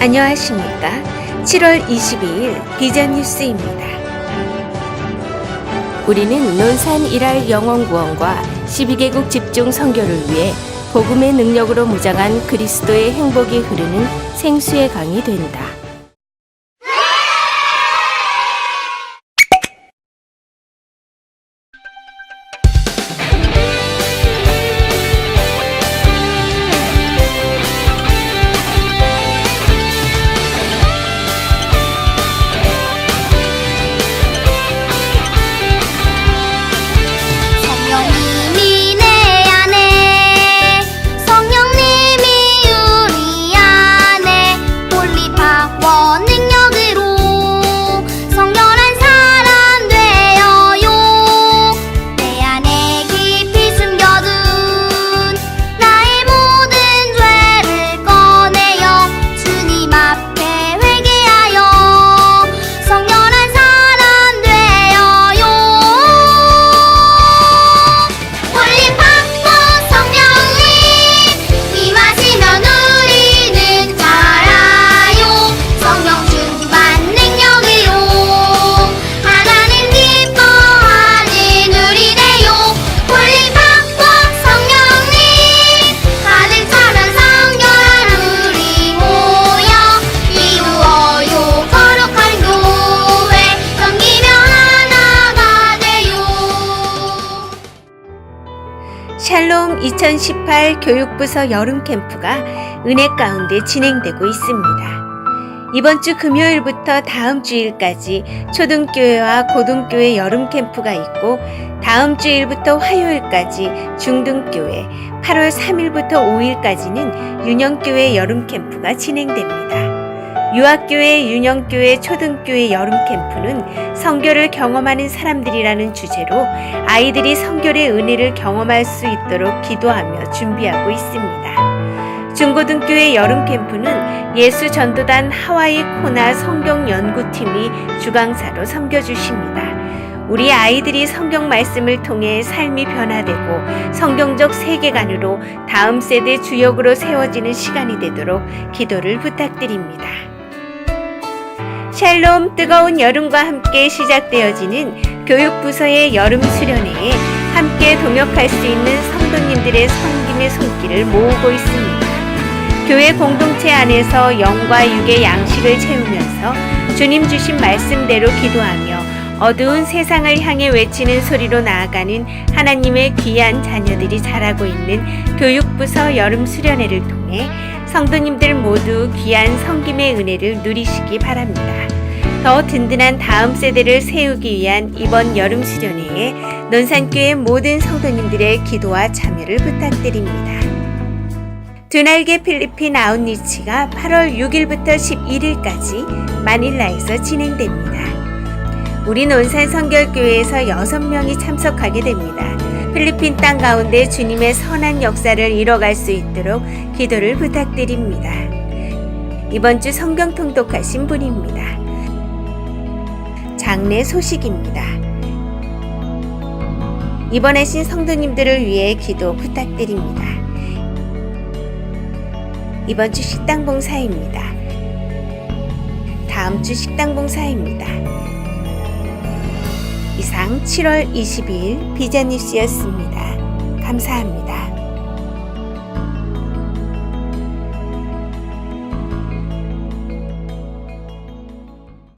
안녕하십니까. 7월 22일 비전 뉴스입니다. 우리는 논산 일할 영원 구원과 12개국 집중 선교를 위해 복음의 능력으로 무장한 그리스도의 행복이 흐르는 생수의 강이 된다. 샬롬 2018 교육부서 여름 캠프가 은혜 가운데 진행되고 있습니다. 이번 주 금요일부터 다음 주일까지 초등교회와 고등교회 여름 캠프가 있고 다음 주일부터 화요일까지 중등교회, 8월 3일부터 5일까지는 유년교회 여름 캠프가 진행됩니다. 유아교회, 유년교회, 초등교회 여름 캠프는 성교를 경험하는 사람들이라는 주제로 아이들이 성결의 은혜를 경험할 수 있도록 기도하며 준비하고 있습니다. 중고등교회 여름 캠프는 예수 전도단 하와이 코나 성경 연구팀이 주강사로 섬겨 주십니다. 우리 아이들이 성경 말씀을 통해 삶이 변화되고 성경적 세계관으로 다음 세대 주역으로 세워지는 시간이 되도록 기도를 부탁드립니다. 샬롬 뜨거운 여름과 함께 시작되어지는 교육부서의 여름 수련회에 함께 동역할 수 있는 성도님들의 섬김의 손길을 모으고 있습니다. 교회 공동체 안에서 영과 육의 양식을 채우면서 주님 주신 말씀대로 기도하며 어두운 세상을 향해 외치는 소리로 나아가는 하나님의 귀한 자녀들이 자라고 있는 교육부서 여름 수련회를 통해 성도님들 모두 귀한 성김의 은혜를 누리시기 바랍니다. 더 든든한 다음 세대를 세우기 위한 이번 여름 수련회에 논산교회 모든 성도님들의 기도와 참여를 부탁드립니다. 두날개 필리핀 아웃리치가 8월 6일부터 11일까지 마닐라에서 진행됩니다. 우리 논산 성결교회에서 6명이 참석하게 됩니다. 필리핀 땅 가운데 주님의 선한 역사를 이뤄갈 수 있도록 기도를 부탁드립니다. 이번 주 성경 통독하신 분입니다. 장례 소식입니다. 입원하신 성도님들을 위해 기도 부탁드립니다. 이번 주 식당 봉사입니다. 다음 주 식당 봉사입니다. 이상 7월 22일 비자뉴스였습니다. 감사합니다.